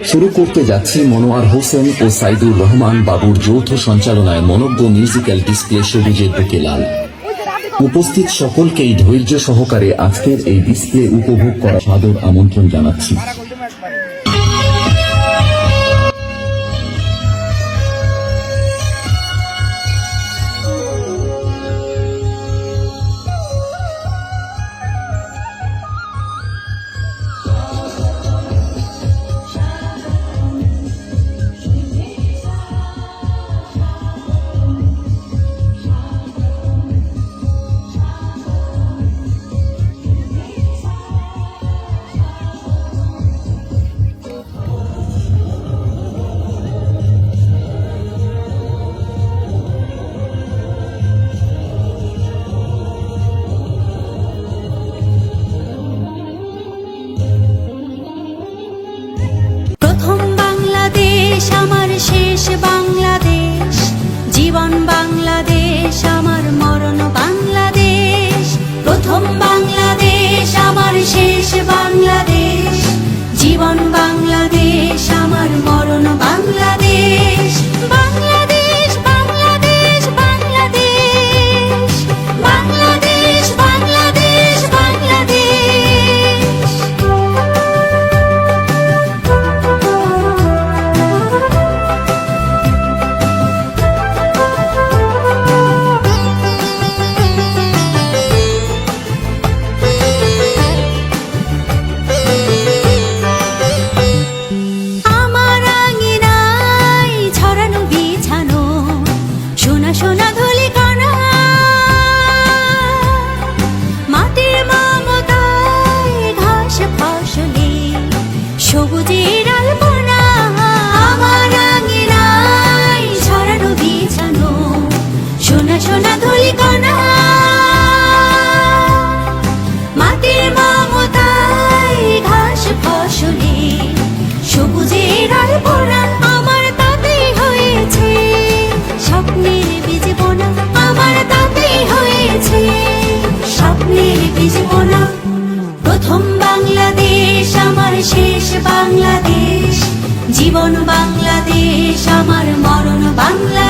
শুরু করতে যাচ্ছি মনোয়ার হোসেন ও সাইদুর রহমান বাবুর যৌথ সঞ্চালনায় মনজ্ঞ মিউজিক্যাল ডিসপ্লে সবুজের বুকে লাল। উপস্থিত সকলকেই ধৈর্য সহকারে আজকের এই ডিসপ্লে উপভোগ করা সাদর আমন্ত্রণ জানাচ্ছি। বাংলাদেশ আমার মরণ বাংলাদেশ। প্রথম বাংলাদেশ আমার শেষ বাংলাদেশ। মরণ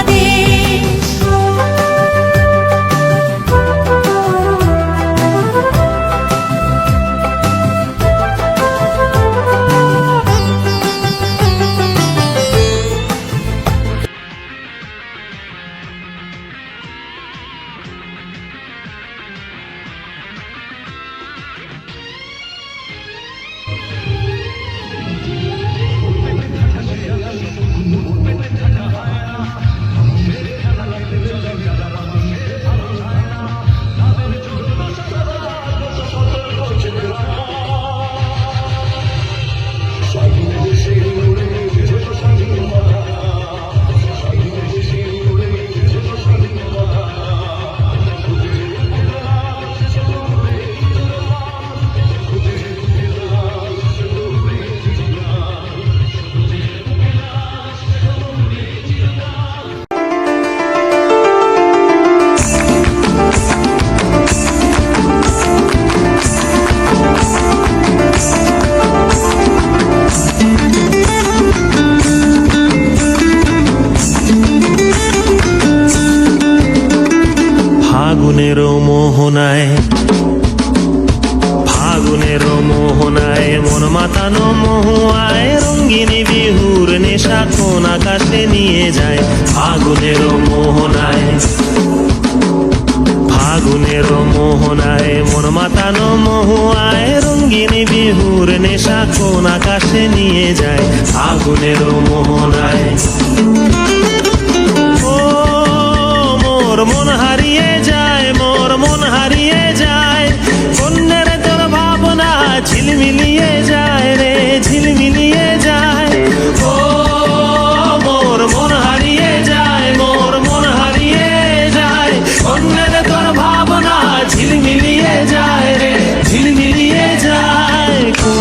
মোহনায় মন মাতানো মহুয়ায়, রঙ্গিনী বিহুর নেশা কোন আকাশে নিয়ে যায়, আগুনের মোহনায়। ও মোর মন হারিয়ে যায়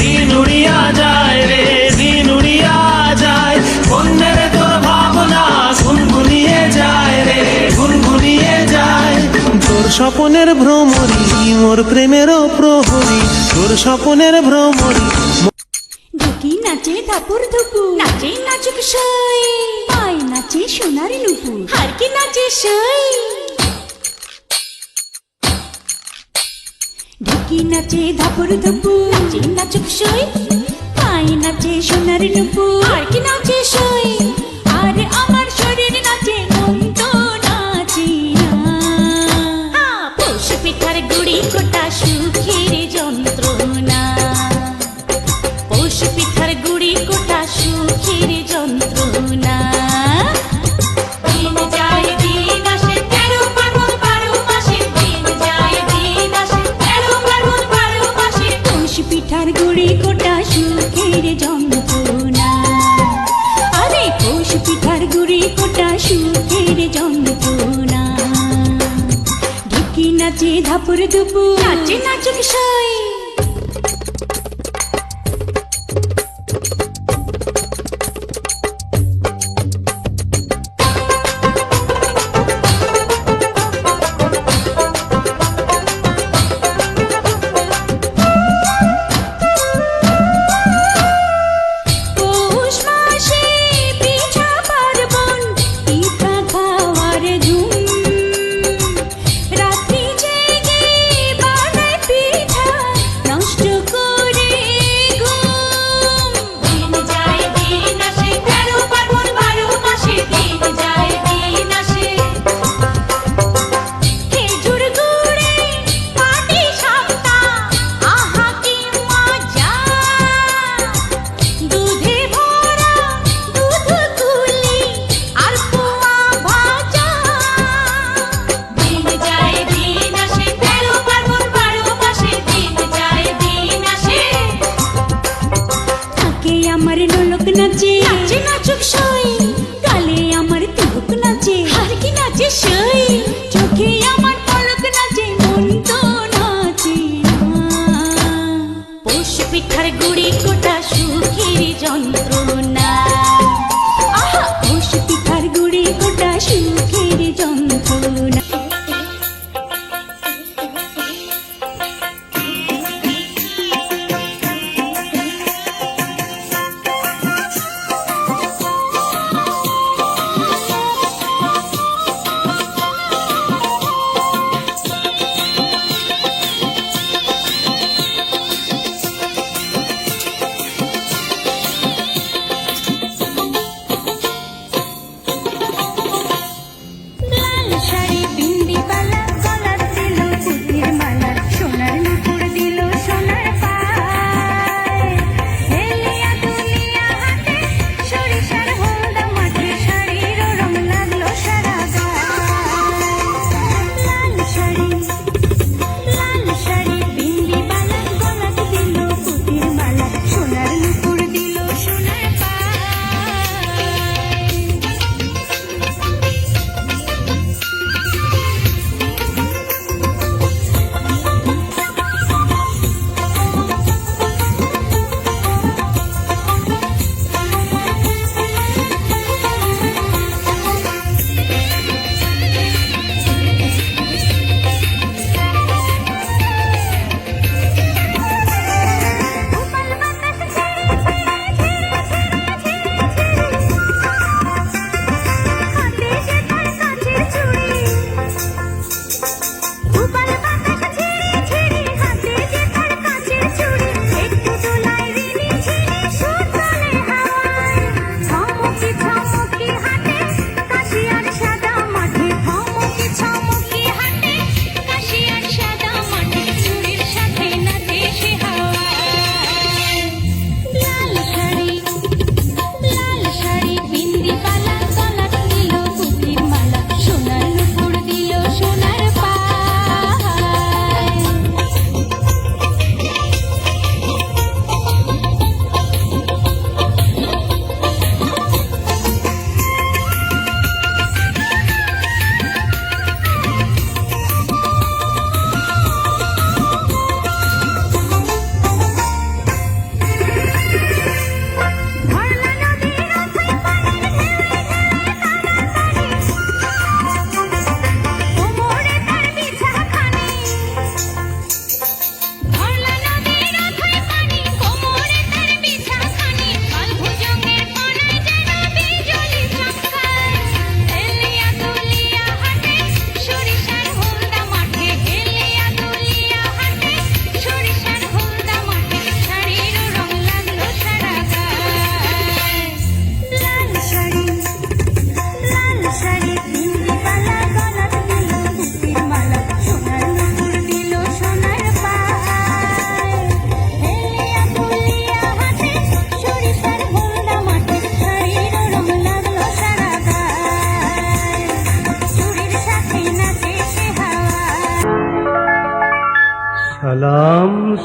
দিন উড়িয়া যায় রে, দিন উড়িয়া যায়। অন্যের তোর ভাবনা গুনগুনিয়ে যায় রে, গুনগুনিয়ে যায়। তোর স্বপনের ভ্রমরি মোর প্রেমেরও প্রহরী, তোর স্বপনের ভ্রমরি ঢুকি নাচে ধাপুর ধুপু, নাচে নাচুক সই। আয় নাচে সোনার নুপু হার কি নাচে সই। নাচে ধাপুর ধুপু নাচে নাচুক সই। পাই নাচে সোনার নুপু আর কি নাচে সই? নাচে ধাপুর দুপুর নাচে নাচুক সই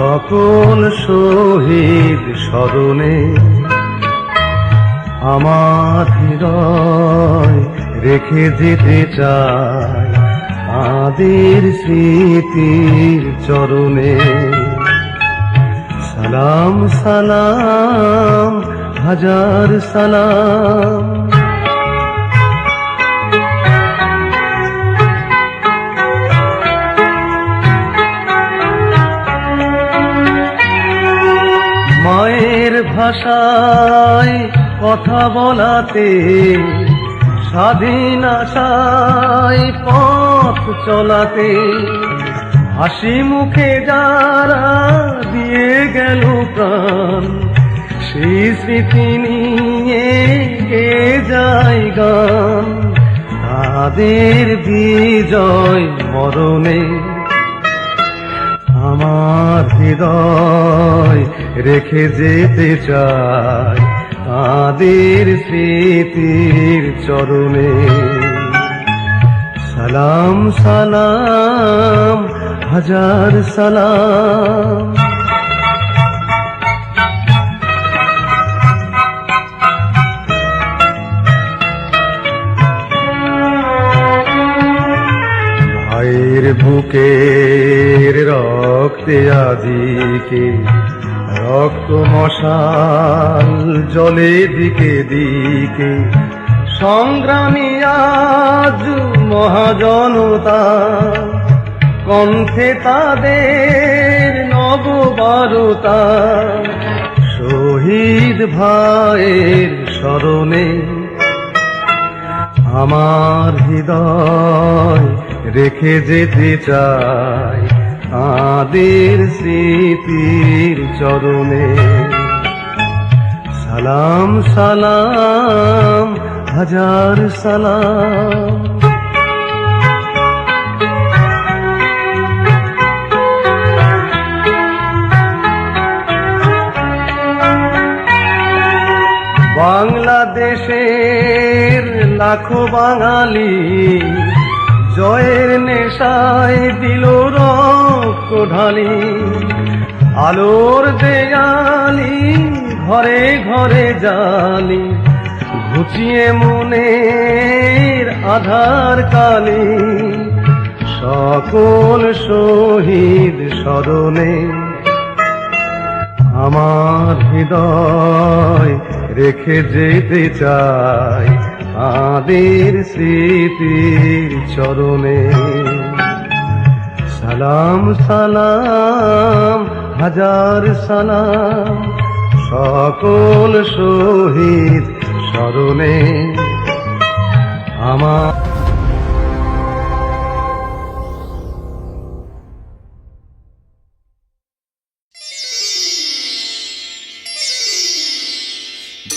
সকল শহীদ স্মরণে আমার হৃদয় রেখে যেতে চাই আদের স্মৃতির চরণে। সালাম সালাম, হাজার সালাম। ভাষায় কথা বলাতে স্বাধীন আশায় পথ চলাতে হাসি মুখে যারা দিয়ে গেল প্রাণ, সেই স্মৃতি নিয়ে গে যায় গান? তাদের বিজয় মরণে আমার হৃদয় রেখে যেতে চাই তাদের স্মৃতির চরণে। সালাম সালাম হাজার সালাম। ভাইয়ের বুকের রক্তে রক্ত মশাল জলে দিকে দিকে। সংগ্রামী আজ মহাজনতা। কণ্ঠে তাদের নববারতা। শহীদ ভাইয়ের স্মরণে আমার হৃদয় রেখে যেতে চাই। তাদের স্মৃতির চরণে। সালাম সালাম হাজার সালাম। বাংলাদেশের লাখো বাঙালি জয়ের নেশায় দিল রক্ত ঢালি আলোর দেয়ালি ঘরে ঘরে জালি, ঘুচিয়ে মনের আধার কালি। সকল শহীদ স্মরণে আমার হৃদয় রেখে যেতে চাই। তাদের স্মৃতির চরণে। সালাম সালাম হাজার সালাম সকল শহীদ স্মরণে আমার